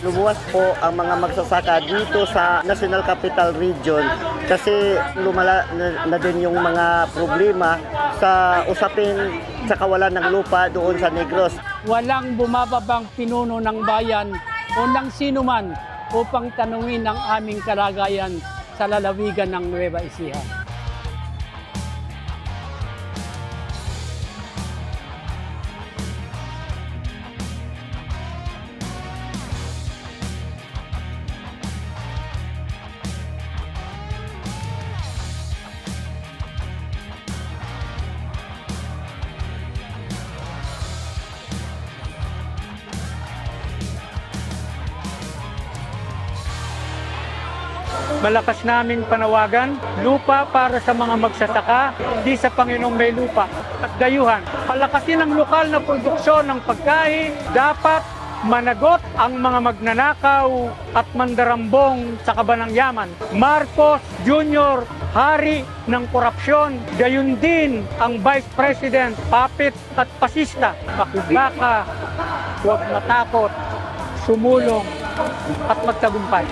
Lumuwas po ang mga magsasaka dito sa National Capital Region kasi lumala na, na din yung mga problema sa usapin sa kawalan ng lupa doon sa Negros. Walang bumababang pinuno ng bayan o ng sino man upang tanungin ang aming kalagayan sa lalawigan ng Nueva Ecija. Malakas namin panawagan, lupa para sa mga magsasaka, di sa Panginoong may lupa. At dayuhan, palakasin ang lokal na produksyon ng pagkain, dapat managot ang mga magnanakaw at mandarambong sa kabanang yaman. Marcos Jr., hari ng korupsyon, gayon din ang Vice President, papit at pasista. Pakibaka, huwag matakot, sumulong at magtagumpay.